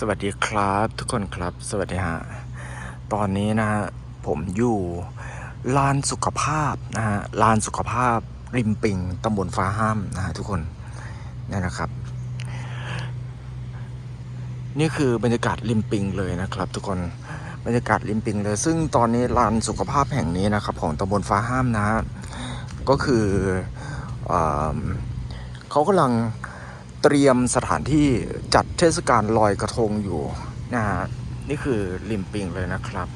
สวัสดีครับทุกคนครับ สวัสดีฮะตอนนี้นะฮะผมอยู่ลานสุขภาพนะฮะลานสุขภาพริมปิงตำบลฟ้าห้ามนะฮะทุกคนนี่นะครับ นี่คือบรรยากาศริมปิงเลยนะครับ ทุกคนบรรยากาศริมปิงเลย ซึ่งตอนนี้ลานสุขภาพแห่งนี้นะครับ ของตำบลฟ้าห้ามนะฮะก็คือเอเขากำลัง เตรียมสถานที่จัดเทศกาลลอยกระทงอยู่นะฮะนี่คือริมปิงเลยนะครับ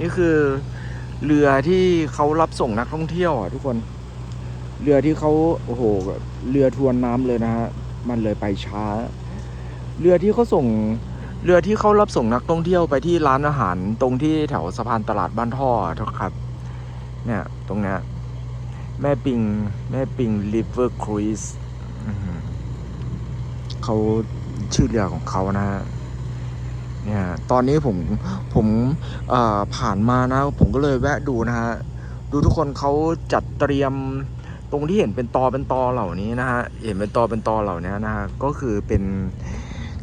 นี่คือเรือที่เขารับส่งนักท่องเที่ยวอะทุกคน เรือที่เขาโอ้โหเรือทวนน้ำเลยนะฮะมันเลยไปช้า เรือที่เขาส่งเรือที่เขารับส่งนักท่องเที่ยวไปที่ร้านอาหาร ตรงที่แถวสะพานตลาดบ้านท่ออะครับ เนี่ยตรงเนี้ย แม่ปิง แม่ปิง River Cruise อื้อหือเขาชื่อเรือของเขานะฮะเนี่ยตอนนี้ผมผมผ่านมานะ ผมก็เลยแวะดูนะฮะ ดูทุกคนเขาจัดเตรียมตรงที่เห็นเป็นตอเป็นตอเหล่านี้นะฮะ เห็นเป็นตอเป็นตอเหล่านี้นะฮะ ก็คือเป็น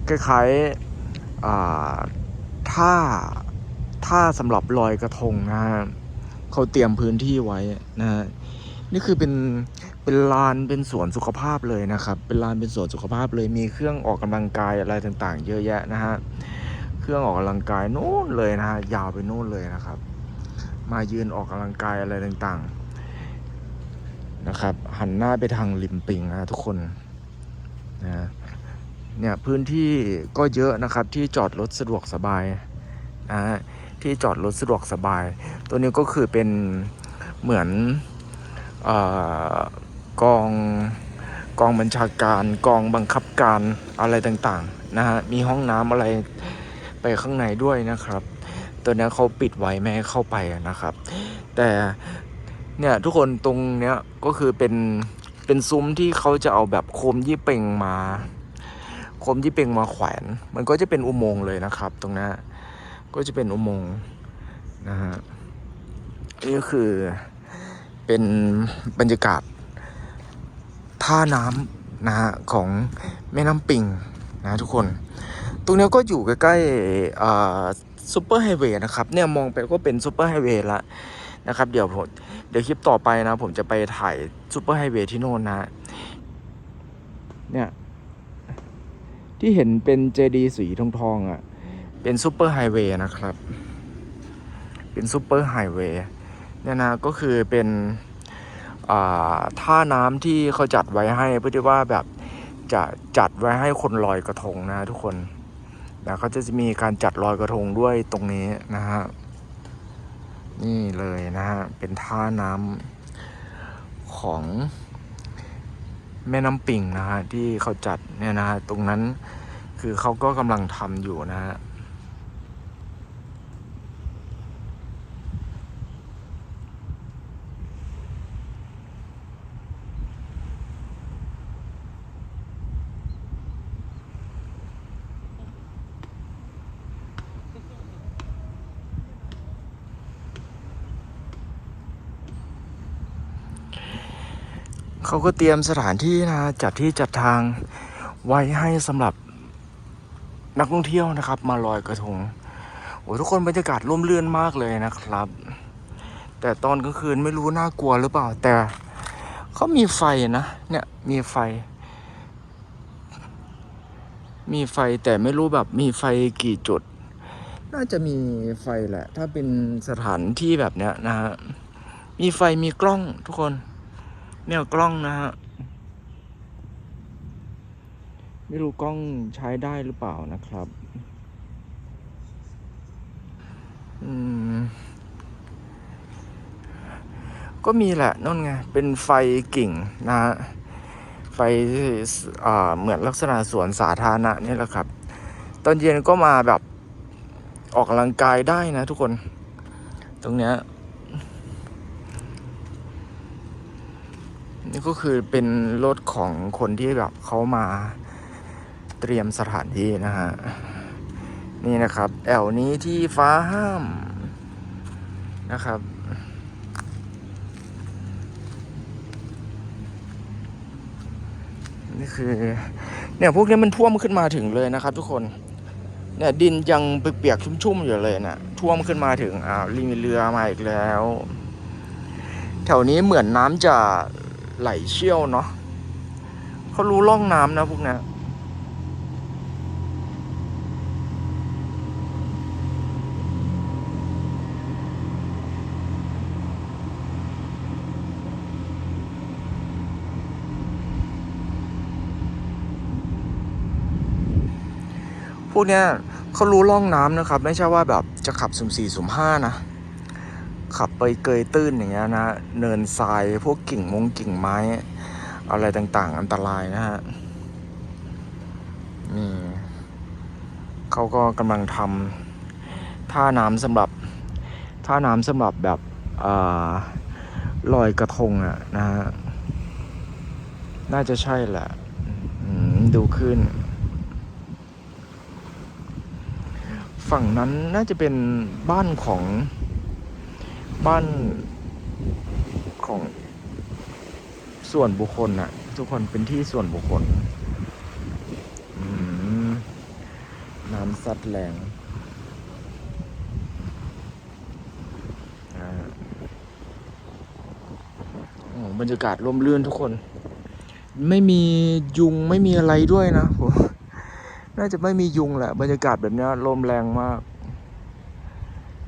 คล้ายๆอ่าท่าท่าสำหรับลอยกระทงนะฮะเขาเตรียมพื้นที่ไว้นะฮะ นี่คือเป็นเป็นลานเป็นสวนสุขภาพเลยนะครับ เป็นลานเป็นสวนสุขภาพเลยมีเครื่องออกกำลังกายอะไรต่างๆ เยอะแยะนะฮะเครื่องออกกำลังกายนู่นเลยนะฮะยาวไปนู่นเลยนะครับ มายืนออกกำลังกายอะไรต่างๆนะครับ หันหน้าไปทางริมปิงนะทุกคนนะเนี่ยพื้นที่ก็เยอะนะครับที่จอดรถสะดวกสบายนะฮะที่จอดรถสะดวกสบาย ตัวนี้ก็คือเป็นเหมือน กองกองบัญชาการกองบังคับการอะไรต่างๆนะฮะมีห้องน้ำอะไรไปข้างในด้วยนะครับ ตัวนี้เขาปิดไว้ไม่ให้เข้าไปนะครับ แต่เนี่ยทุกคนตรงเนี้ยก็คือเป็นเป็นซุ้มที่เขาจะเอาแบบโคมยี่เป่งมา โคมยี่เป่งมาแขวน มันก็จะเป็นอุโมงค์เลยนะครับ ตรงนี้ก็จะเป็นอุโมงค์นะฮะนี่ก็คือ เป็นบรรยากาศ ท่าน้ำนะฮะของแม่น้ำปิงนะทุกคน ตรงนี้ก็อยู่ใกล้ๆซูเปอร์ไฮเวย์นะครับ เนี่ยมองไปก็เป็นซูเปอร์ไฮเวย์ละนะครับ เดี๋ยวผมเดี๋ยวคลิปต่อไปนะ ผมจะไปถ่ายซูเปอร์ไฮเวย์ที่โน่นนะ เนี่ย ที่เห็นเป็นเจดีสีทองทองๆอะ เป็นซูเปอร์ไฮเวย์นะครับ เป็นซูเปอร์ไฮเวย์ เนี่ยนะก็คือเป็นท่าน้ำที่เขาจัดไว้ให้เพื่อที่ว่าแบบจะจัดไว้ให้คนลอยกระทงนะทุกคนนะเขาจะมีการจัดลอยกระทงด้วยตรงนี้นะฮะนี่เลยนะฮะเป็นท่าน้ำของแม่น้ำปิงนะฮะที่เขาจัดเนี่ยนะฮะตรงนั้นคือเขาก็กำลังทำอยู่นะฮะ เขาก็เตรียมสถานที่นะจัดที่จัดทางไว้ให้สำหรับนักท่องเที่ยวนะครับ มาลอยกระทงโอ้ทุกคนบรรยากาศร่มรื่นมากเลยนะครับ แต่ตอนกลางคืนไม่รู้น่ากลัวหรือเปล่า แต่เขามีไฟนะเนี่ยมีไฟ มีไฟแต่ไม่รู้แบบมีไฟกี่จุด น่าจะมีไฟแหละ ถ้าเป็นสถานที่แบบเนี้ยนะฮะมีไฟมีกล้องทุกคน เนี่ยกล้องนะฮะ ไม่รู้กล้องใช้ได้หรือเปล่านะครับ อืม ก็มีแหละนั่นไง เป็นไฟกิ่งนะฮะ ไฟที่อ่าเหมือนลักษณะสวนสาธารณะนี่แหละครับ ตอนเย็นก็มาแบบออกกำลังกายได้นะทุกคน ตรงเนี้ย นี่ก็คือเป็นรถของคนที่แบบเขามาเตรียมสถานที่นะฮะ นี่นะครับ แอลนี้ที่ฟ้าห้ามนะครับ นี่คือ เนี่ยพวกนี้มันท่วมขึ้นมาถึงเลยนะครับทุกคน เนี่ยดินยังเปียกๆชุ่มๆอยู่เลยนะ่ะท่วมขึ้นมาถึงอ้าวรีมีเรือมาอีกแล้ว แถวนี้เหมือนน้ำจะ ไหลเชี่ยวเนาะเขารู้ร่องน้ำนะพวกเนี้ยพวกเนี้ยเขารู้ร่องน้ำนะครับ ไม่ใช่ว่าแบบจะขับสุ่มสี่สุ่มห้านะ ขับไปเกยตื้นอย่างเงี้ยนะเนินทรายพวกกิ่งมงกิ่งไม้ อะไรต่างๆ อันตรายนะฮะนี่เขาก็กำลังทำท่าน้ำสำหรับท่าน้ำสำหรับแบบลอยกระทงอะนะฮะน่าจะใช่แหละดูขึ้น ฝั่งนั้นน่าจะเป็นบ้านของ บ้านของส่วนบุคคลน่ะทุกคนเป็นที่ส่วนบุคคลน้ำซัดแรงอ่าโอ้บรรยากาศร่มรื่นทุกคน ไม่มียุงไม่มีอะไรด้วยนะผมน่าจะไม่มียุงแหละ บรรยากาศแบบนี้ลมแรงมาก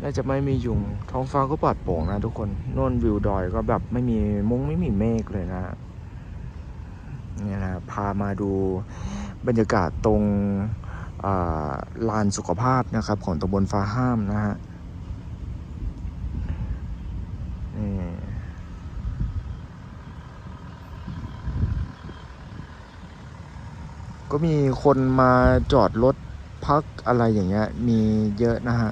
น่าจะไม่มียุง ท้องฟ้าก็ปลอดโปร่งนะทุกคนนนวิวดอยก็แบบไม่มีมุ้งไม่มีเมฆเลยนะเนี่ยนะพามาดูบรรยากาศตรงลานสุขภาพนะครับ ของตำบลฟ้าห้ามนะฮะนี่ก็มีคนมาจอดรถพักอะไรอย่างเงี้ยมีเยอะนะฮะ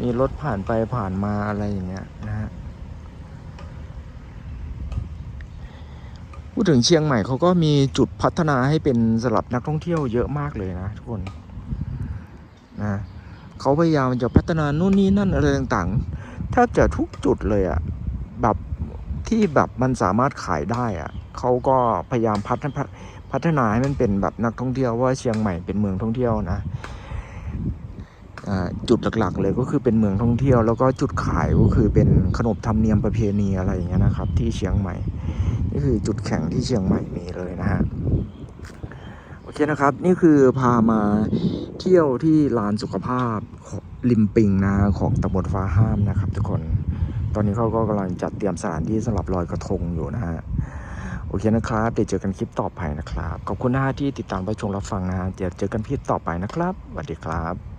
มีรถผ่านไปผ่านมาอะไรอย่างเงี้ยนะฮะพูดถึงเชียงใหม่เขาก็มีจุดพัฒนาให้เป็นสำหรับนักท่องเที่ยวเยอะมากเลยนะทุกคนนะเขาพยายามจะพัฒนานู่นนี่นั่นอะไรต่างๆแทบจะทุกจุดเลยอะแบบที่แบบมันสามารถขายได้อะเขาก็พยายามพัฒนาพัฒนาให้มันเป็นแบบนักท่องเที่ยวว่าเชียงใหม่เป็นเมืองท่องเที่ยวนะ จุดหลักๆ เลยก็คือเป็นเมืองท่องเที่ยว แล้วก็จุดขายก็คือเป็นขนบธรรมเนียมประเพณีอะไรอย่างเงี้ยนะครับ ที่เชียงใหม่นี่คือจุดแข็งที่เชียงใหม่มีเลยนะฮะโอเคนะครับ นี่คือพามาเที่ยวที่ลานสุขภาพริมปิงนะของตำบลฟ้าห้ามนะครับ ทุกคนตอนนี้เขาก็กำลังจัดเตรียมสถานที่สำหรับลอยกระทงอยู่นะฮะโอเคนะครับ เดี๋ยวเจอกันคลิปต่อไปนะครับ ขอบคุณนะฮะที่ติดตามรับชมรับฟังนะฮะเดี๋ยวเจอกันคลิปต่อไปนะครับสวัสดีครับ